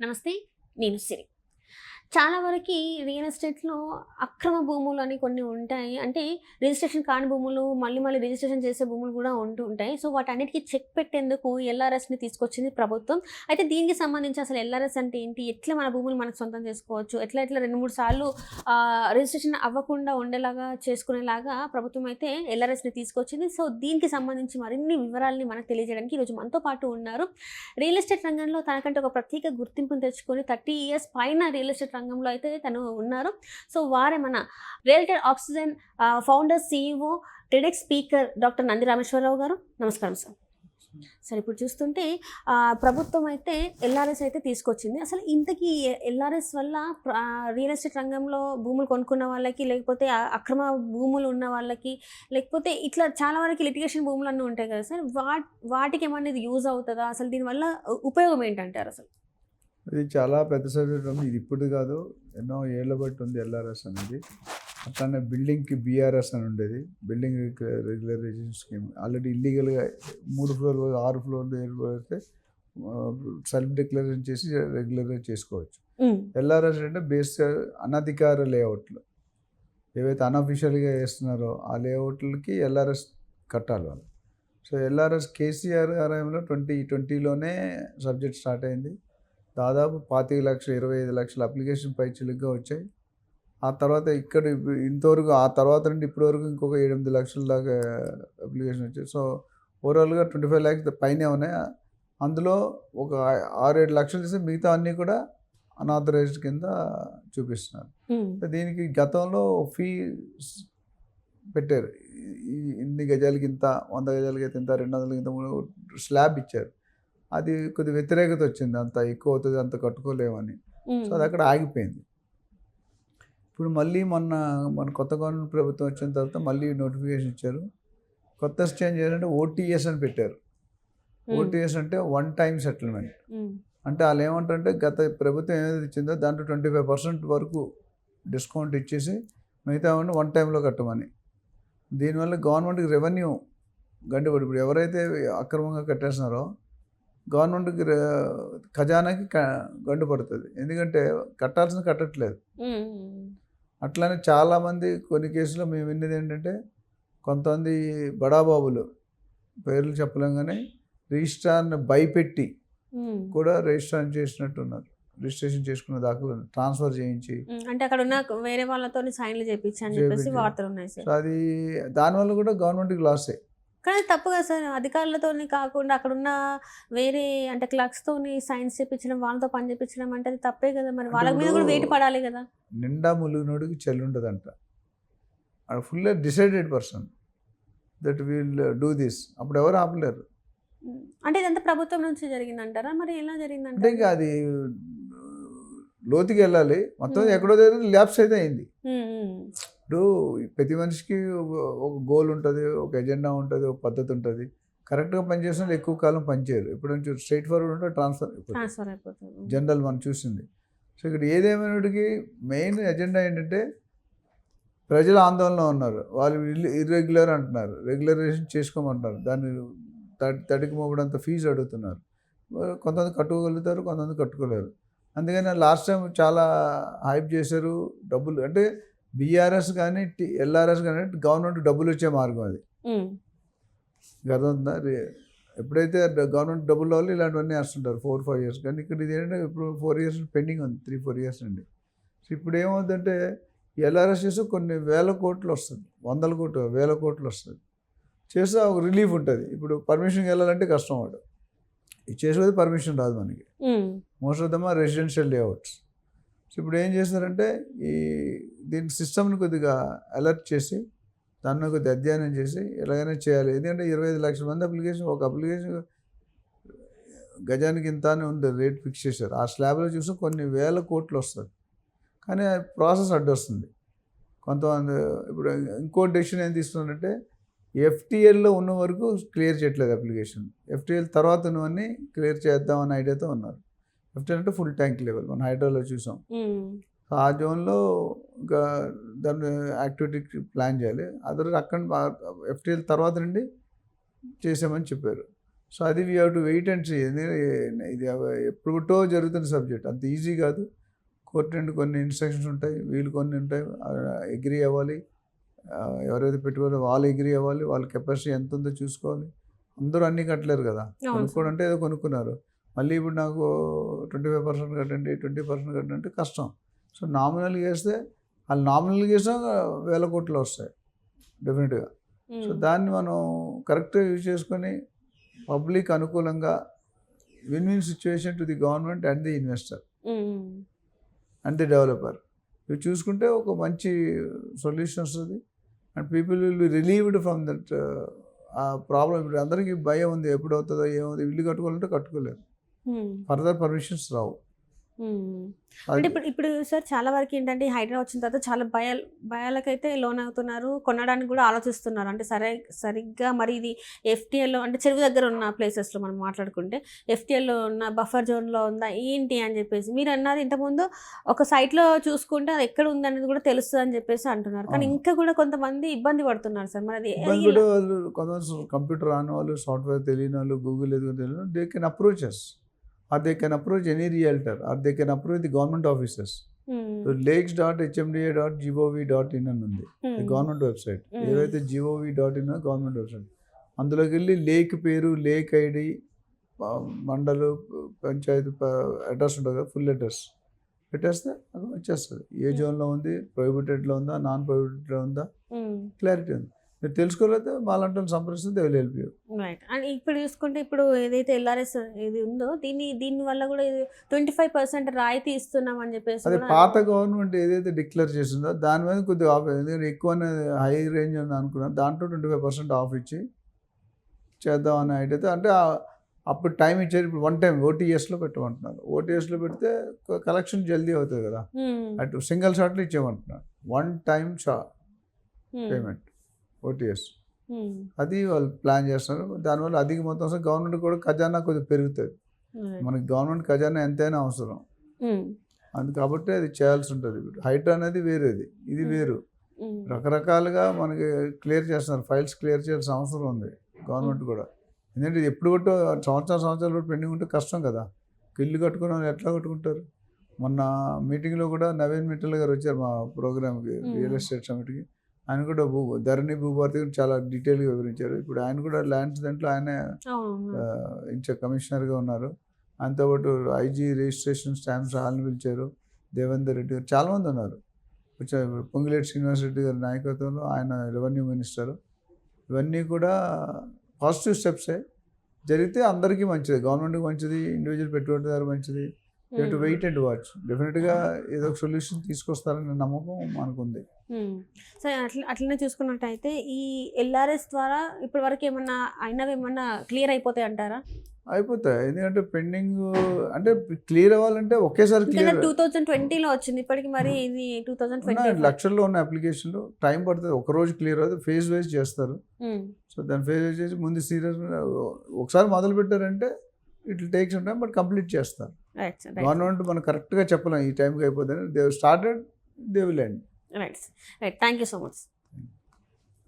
నమస్తే నేను సిరి. చాలా వరకు రియల్ ఎస్టేట్లో అక్రమ భూములు అని కొన్ని ఉంటాయి. అంటే రిజిస్ట్రేషన్ కాని భూములు మళ్ళీ మళ్ళీ రిజిస్ట్రేషన్ చేసే భూములు కూడా ఉంటూ ఉంటాయి. సో వాటన్నిటికీ చెక్ పెట్టేందుకు ఎల్ఆర్ఎస్ని తీసుకొచ్చింది ప్రభుత్వం. అయితే దీనికి సంబంధించి అసలు ఎల్ఆర్ఎస్ అంటే ఏంటి? ఎట్లా మన భూములు మనకు సొంతం చేసుకోవచ్చు? ఎట్లా ఎట్లా రెండు మూడు సార్లు రిజిస్ట్రేషన్ అవ్వకుండా ఉండేలాగా చేసుకునేలాగా ప్రభుత్వం అయితే ఎల్ఆర్ఎస్ని తీసుకొచ్చింది. సో దీనికి సంబంధించి మరిన్ని వివరాలని మనకు తెలియజేయడానికి ఈరోజు మనతో పాటు ఉన్నారు. రియల్ ఎస్టేట్ రంగంలో తనకంటే ఒక ప్రత్యేక గుర్తింపును తెచ్చుకొని థర్టీ ఇయర్స్ పైన రియల్ ఎస్టేట్ రంగంలో అయితే తను ఉన్నారు. సో వారే మన రియల్టెడ్ oxygen founder CEO TEDx speaker doctor Nandi Rameshwararao garu. నమస్కారం సార్. సార్ ఇప్పుడు చూస్తుంటే ప్రభుత్వం అయితే ఎల్ఆర్ఎస్ అయితే తీసుకొచ్చింది. అసలు ఇంతకీ ఎల్ఆర్ఎస్ వల్ల రియల్ ఎస్టేట్ రంగంలో భూములు కొనుక్కున్న వాళ్ళకి లేకపోతే అక్రమ భూములు ఉన్న వాళ్ళకి లేకపోతే ఇట్లా చాలా వరకు లిటిగేషన్ భూములు అన్నీ ఉంటాయి కదా సార్. వా వాటికి ఏమన్నా యూజ్ అవుతుందా? అసలు దీనివల్ల ఉపయోగం ఏంటంటారు అసలు? ఇది చాలా పెద్ద సబ్జెక్ట్ ఉంది ఇది ఇప్పుడు కాదు ఎన్నో ఏళ్ళ బట్టి ఉంది ఎల్ఆర్ఎస్ అనేది. అట్లానే బిల్డింగ్కి బీఆర్ఎస్ అని ఉండేది. Building regularisation scheme. ఆల్రెడీ ఇల్లీగల్గా మూడు ఫ్లోర్లు ఆరు ఫ్లోర్లు ఏడు ఫ్లోర్లు అయితే సెల్ఫ్ డిక్లరేషన్ చేసి రెగ్యులరైజ్ చేసుకోవచ్చు. ఎల్ఆర్ఎస్ అంటే బేస్ అనధికార లేఅవుట్లు. ఏవైతే అన్అఫిషియల్గా వేస్తున్నారో ఆ లేఅవుట్లకి ఎల్ఆర్ఎస్ కట్టాలి వాళ్ళు. సో ఎల్ఆర్ఎస్ కేసీఆర్ ఆర్ఐఎంలో ట్వంటీ ట్వంటీలోనే సబ్జెక్ట్ స్టార్ట్ అయింది. దాదాపు పాతిక లక్షలు ఇరవై ఐదు లక్షల అప్లికేషన్ పై చిలుగ్గా వచ్చాయి. ఆ తర్వాత ఇక్కడ ఇంతవరకు ఆ తర్వాత నుండి ఇప్పటి వరకు ఇంకొక ఎనిమిది లక్షల దాకా అప్లికేషన్ వచ్చాయి. సో ఓవరాల్గా ట్వంటీ ఫైవ్ ల్యాక్స్ పైనే ఉన్నాయి. అందులో ఒక ఆరు ఏడు లక్షలు చేస్తే మిగతా అన్నీ కూడా అనాథరైజ్డ్ కింద చూపిస్తున్నారు. దీనికి గతంలో ఫీ పెట్టారు. ఇన్ని గజాలకి ఇంత వంద గజాలకి అయితే ఇంత రెండు వందలకి ఇంత స్లాబ్ ఇచ్చారు. అది కొద్ది వ్యతిరేకత వచ్చింది. అంత ఎక్కువ అవుతుంది అంత కట్టుకోలేమని. సో అది అక్కడ ఆగిపోయింది. ఇప్పుడు మళ్ళీ మొన్న మన కొత్త గవర్నమెంట్ ప్రభుత్వం వచ్చిన తర్వాత మళ్ళీ నోటిఫికేషన్ ఇచ్చారు. కొత్త చేంజ్ చేయాలంటే ఓటీఎస్ అని పెట్టారు. ఓటీఎస్ అంటే వన్ టైం సెటిల్మెంట్. అంటే వాళ్ళు ఏమంటారంటే గత ప్రభుత్వం ఏదైతే ఇచ్చిందో దాంట్లో ట్వంటీ ఫైవ్ పర్సెంట్ వరకు డిస్కౌంట్ ఇచ్చేసి మిగతా వన్ టైంలో కట్టమని. దీనివల్ల గవర్నమెంట్కి రెవెన్యూ గండిపడి. ఇప్పుడు ఎవరైతే అక్రమంగా కట్టేస్తున్నారో గవర్నమెంట్కి ఖజానాకి గండు పడుతుంది. ఎందుకంటే కట్టాల్సిన కట్టట్లేదు. అట్లానే చాలామంది కొన్ని కేసుల్లో మేము విన్నది ఏంటంటే కొంతమంది బడాబాబులు పేర్లు చెప్పలేం కానీ రిజిస్ట్రార్ని భయపెట్టి కూడా రిజిస్ట్రేషన్ చేసినట్టున్నారు. రిజిస్ట్రేషన్ చేసుకున్న దాఖలు ట్రాన్స్ఫర్ చేయించి అంటే అక్కడ ఉన్న వేరే వాళ్ళతో సైన్లు చేపించి అని చెప్పేసి చేపించి. వార్తలు ఉన్నాయి అది దానివల్ల కూడా గవర్నమెంట్కి లాసే. కానీ తప్పు కదా సార్. అధికారులతోని కాకుండా అక్కడ ఉన్న వేరే అంటే క్లర్క్స్ తోని సైన్స్ చేపించడం వాళ్ళతో పని చేపించడం అంటే అది తప్పే కదా మరి. వాళ్ళ మీద కూడా వెయిట్ పడాలి కదా. నిండా ములుగునోడికి చెల్లి ఉంటుందంట full decided person that will do this. అప్పుడు ఎవరు ఆపలేరు. అంటే ఇదంతా ప్రభుత్వం నుంచి జరిగిందంటారా? మరి ఎలా జరిగిందంటే ఇంకా అది లోతుకి వెళ్ళాలి మొత్తం. ఎక్కడో దగ్గర ల్యాబ్స్ అయితే అయింది. ఇప్పుడు ప్రతి మనిషికి ఒక- గోల్ ఉంటుంది ఒక ఎజెండా ఉంటుంది ఒక పద్ధతి ఉంటుంది. కరెక్ట్గా పనిచేసిన ఎక్కువ కాలం పనిచేయరు. ఇప్పుడు నుంచి స్ట్రైట్ ఫార్వర్డ్ ఉంటే ట్రాన్స్ఫర్ అయిపోతుంది. జనరల్ మనం చూసింది. సో ఇక్కడ ఏదేమైనటికి మెయిన్ ఎజెండా ఏంటంటే ప్రజలు ఆందోళన ఉన్నారు. వాళ్ళు ఇర్రెగ్యులర్ అంటున్నారు. రెగ్యులరైజేషన్ చేసుకోమంటున్నారు. దాన్ని తడి తడికి మోపడంత ఫీజు అడుగుతున్నారు. కొంతమంది కట్టుకోగలుగుతారు కొంతమంది కట్టుకోలేరు. అందుకని లాస్ట్ టైం చాలా హైప్ చేశారు డబ్బులు అంటే బీఆర్ఎస్ కానీ ఎల్ఆర్ఎస్ కానీ గవర్నమెంట్ డబ్బులు వచ్చే మార్గం అది. అర్థమవుతుందా? ఎప్పుడైతే గవర్నమెంట్ డబ్బులు వాళ్ళు ఇలాంటివన్నీ వేస్తుంటారు ఫోర్ ఫైవ్ ఇయర్స్. కానీ ఇక్కడ ఇది ఏంటంటే ఇప్పుడు ఫోర్ ఇయర్స్ పెండింగ్ ఉంది త్రీ ఫోర్ ఇయర్స్ అండి సో ఇప్పుడు ఏమవుతుందంటే ఎల్ఆర్ఎస్ చేస్తే కొన్ని వేల కోట్లు వస్తుంది వందల కోట్లు వేల కోట్లు వస్తుంది. చేస్తే ఒక రిలీఫ్ ఉంటుంది. ఇప్పుడు పర్మిషన్కి వెళ్ళాలంటే కష్టం వాడు. ఇది చేసేది పర్మిషన్ రాదు మనకి. Most of them are residential layouts. So ఇప్పుడు ఏం చేస్తారంటే ఈ దీని సిస్టమ్ని కొద్దిగా అలర్ట్ చేసి దాన్ని కొద్దిగా అధ్యయనం చేసి ఎలాగైనా చేయాలి. ఎందుకంటే ఇరవై ఐదు లక్షల మంది అప్లికేషన్ ఒక అప్లికేషన్ గజానికి ఇంత అని ఉంది రేట్ ఫిక్స్ చేశారు. ఆ స్లాబ్లో చూసి కొన్ని వేల కోట్లు వస్తుంది. కానీ ప్రాసెస్ అడ్డొస్తుంది. కొంతమంది ఇప్పుడు ఇంకో డెసిషన్ ఏం తీసుకున్నారంటే ఎఫ్టీఎల్లో ఉన్న వరకు క్లియర్ చేయట్లేదు అప్లికేషన్. ఎఫ్టీఎల్ తర్వాత ఉన్నవన్నీ క్లియర్ చేద్దామని ఐడియాతో ఉన్నారు. ఎఫ్టీఎల్ అంటే ఫుల్ ట్యాంక్ లెవెల్. మనం హైడ్రాలో చూసాం. ఆ జోన్లో ఇంకా దాన్ని యాక్టివిటీ ప్లాన్ చేయాలి. అదర్ అక్కడ ఎఫ్టీఎల్ తర్వాత నుండి చేసామని చెప్పారు. సో అది we have to wait and see. ఇది ఎప్పుడుటో జరుగుతున్న సబ్జెక్ట్. అంత ఈజీ కాదు. కోర్టు నుండి కొన్ని ఇన్స్ట్రక్షన్స్ ఉంటాయి. వీళ్ళు కొన్ని ఉంటాయి. ఎగ్రీ అవ్వాలి. ఎవరైతే పెట్టుకోవాలో వాళ్ళు ఎగ్రీ అవ్వాలి. వాళ్ళ కెపాసిటీ ఎంత ఉందో చూసుకోవాలి. అందరూ అన్నీ కట్టలేరు కదా. అంటే ఏదో కొనుక్కున్నారు. మళ్ళీ ఇప్పుడు నాకు ట్వంటీ ఫైవ్ పర్సెంట్ కట్టండి ట్వంటీ పర్సెంట్ కట్టండి అంటే కష్టం. సో నామినల్గా వేస్తే వాళ్ళు నామినల్గా వేసినా వేల కోట్లు వస్తాయి డెఫినెట్గా. సో దాన్ని మనం కరెక్ట్గా యూజ్ చేసుకొని పబ్లిక్ అనుకూలంగా win win situation to the government and the investor. And the developer. ఇవి చూసుకుంటే ఒక మంచి సొల్యూషన్ వస్తుంది. And people will be relieved from that ఆ ప్రాబ్లం ఇప్పుడు అందరికీ భయం ఉంది ఎప్పుడు అవుతుందో ఏమవుతుందో ఇల్లు కట్టుకోవాలంటే కట్టుకోలేరు. ఫర్దర్ పర్మిషన్స్ రావు. అంటే ఇప్పుడు ఇప్పుడు సార్ చాలా వరకు ఏంటంటే హైడ్రా వచ్చిన తర్వాత చాలా భయాలు భయాలకైతే లోన్ అవుతున్నారు కొనడానికి కూడా ఆలోచిస్తున్నారు. అంటే సరే సరిగ్గా మరి ఇది ఎఫ్టీఎల్లో అంటే చెరువు దగ్గర ఉన్న ప్లేసెస్లో మనం మాట్లాడుకుంటే ఎఫ్టీఎల్లో ఉన్న బఫర్ జోన్లో ఉందా ఏంటి అని చెప్పేసి మీరు అన్నారు ఇంతకుముందు ఒక సైట్లో చూసుకుంటే అది ఎక్కడ ఉంది అనేది కూడా తెలుస్తుంది అని చెప్పేసి అంటున్నారు. కానీ. ఇంకా కూడా కొంతమంది ఇబ్బంది పడుతున్నారు సార్. మరి అది కొంతమంది కంప్యూటర్ రాని వాళ్ళు సాఫ్ట్వేర్ తెలియని వాళ్ళు గూగుల్ ఎదుగు తెలియని they can approaches or they can approach any realtor or they can approach the government offices um, lakes dot HMDA dot GOV dot in అని ఉంది గవర్నమెంట్ వెబ్సైట్. ఏదైతే GOV dot in government website అందులోకి వెళ్ళి lake పేరు lake ID మండలు panchayat address ఉంటుంది కదా full address పెట్టేస్తే అది వచ్చేస్తుంది. ఏ జోన్లో ఉంది ప్రొహిబిటెడ్లో ఉందా నాన్ ప్రొహిబిటెడ్లో ఉందా. క్లారిటీ ఉంది. మీరు తెలుసుకోలేకపోతే మాలంటే సంప్రదిస్తే will help you right and ఇప్పుడు చూసుకుంటే ఇప్పుడు ఏదైతే ఎల్ఆర్ఎస్ ఇది ఉందో దీన్ని దీని వల్ల కూడా ట్వంటీ ఫైవ్ పర్సెంట్ రాయితీ ఇస్తున్నాం అని చెప్పేసి అదే పాత గవర్నమెంట్ ఏదైతే డిక్లేర్ చేసిందో దాని మీద కొద్దిగా ఆఫ్ ఎందుకంటే ఎక్కువ హై రేంజ్ ఉంది అనుకున్నాను. దాంట్లో ట్వంటీ ఫైవ్ పర్సెంట్ ఆఫ్ ఇచ్చి చేద్దాం అనే ఐడియాతో అంటే అప్పుడు టైం ఇచ్చారు ఇప్పుడు వన్ టైం ఓటీఎస్లో పెట్టమంటున్నారు. ఓటీఎస్లో పెడితే కలెక్షన్ జల్దీ అవుతుంది కదా. ఉమ్, అటు సింగిల్ షాట్లో ఇచ్చేయమంటున్నారు వన్ టైం షా పేమెంట్ ఓటీఎస్ అది వాళ్ళు ప్లాన్ చేస్తున్నారు. దానివల్ల అధిక మొత్తం వస్తే గవర్నమెంట్ కూడా ఖజానా కొద్దిగా పెరుగుతుంది. మనకి గవర్నమెంట్ ఖజానా ఎంతైనా అవసరం. అది కాబట్టి అది చేయాల్సి ఉంటుంది హైట్ అనేది వేరేది ఇది. వేరు. రకరకాలుగా మనకి క్లియర్ చేస్తున్నారు. ఫైల్స్ క్లియర్ చేయాల్సిన అవసరం ఉంది గవర్నమెంట్ కూడా. ఎందుకంటే ఎప్పుడు కొట్టు సంవత్సరం సంవత్సరాలు కూడా పెండింగ్ ఉంటే కష్టం కదా. ఇల్లు కట్టుకున్న వాళ్ళు ఎట్లా కట్టుకుంటారు? మొన్న మీటింగ్లో కూడా నవీన్ మిట్టల్ గారు వచ్చారు మా ప్రోగ్రామ్కి. రియల్ ఎస్టేట్ సమిట్కి ఆయన కూడా భూ ధరణి భూభారతి గురించి చాలా డీటెయిల్గా వివరించారు. ఇప్పుడు ఆయన కూడా ల్యాండ్స్ దాంట్లో ఆయన ఇంచ కమిషనర్గా ఉన్నారు. ఆయనతో పాటు ఐజీ రిజిస్ట్రేషన్ స్టాంప్స్ వాళ్ళని పిలిచారు. దేవేందర్ రెడ్డి గారు చాలామంది ఉన్నారు. ఇప్పుడు పొంగిలేటి శ్రీనివాస్ రెడ్డి గారి నాయకత్వంలో ఆయన రెవెన్యూ మినిస్టర్. ఇవన్నీ కూడా పాజిటివ్ స్టెప్సే. జరిగితే అందరికీ మంచిది. గవర్నమెంట్కి మంచిది ఇండివిజువల్ పెట్టుబడిదారు మంచిది. టు వెయిట్ అండ్ వాచ్ డెఫినెట్గా ఏదో ఒక సొల్యూషన్ తీసుకొస్తారనే నమ్మకం మనకుంది. ఉమ్. సో అట్లా అట్లనే చూసుకున్నట్టయితే ఈ ఎల్ఆర్ఎస్ ద్వారా ఇప్పటి వరకు ఏమన్నా అయినవి ఏమన్నా క్లియర్ అయిపోతాయి అంటారా? అయిపోతాయి. ఎందుకంటే పెండింగ్ అంటే క్లియర్ అవ్వాలంటే ఒకేసారి క్లియర్ టూ థౌజండ్ ట్వంటీలో వచ్చింది. ఇప్పటికి మరి ఇది టూ థౌజండ్ ట్వంటీ లక్షల్లో ఉన్న అప్లికేషన్లు టైం పడుతుంది. ఒక రోజు క్లియర్ అవుతుంది. ఫేజ్ వైజ్ చేస్తారు. సో దాన్ని ఫేజ్ వైజ్ చేసి ముందు సీరియస్ ఒకసారి మొదలు పెట్టారంటే it takes time but complete చేస్తారు. గవర్నమెంట్ మనం కరెక్ట్గా చెప్పలేం ఈ టైంకి అయిపోతుంది they started they will end right right thank you so much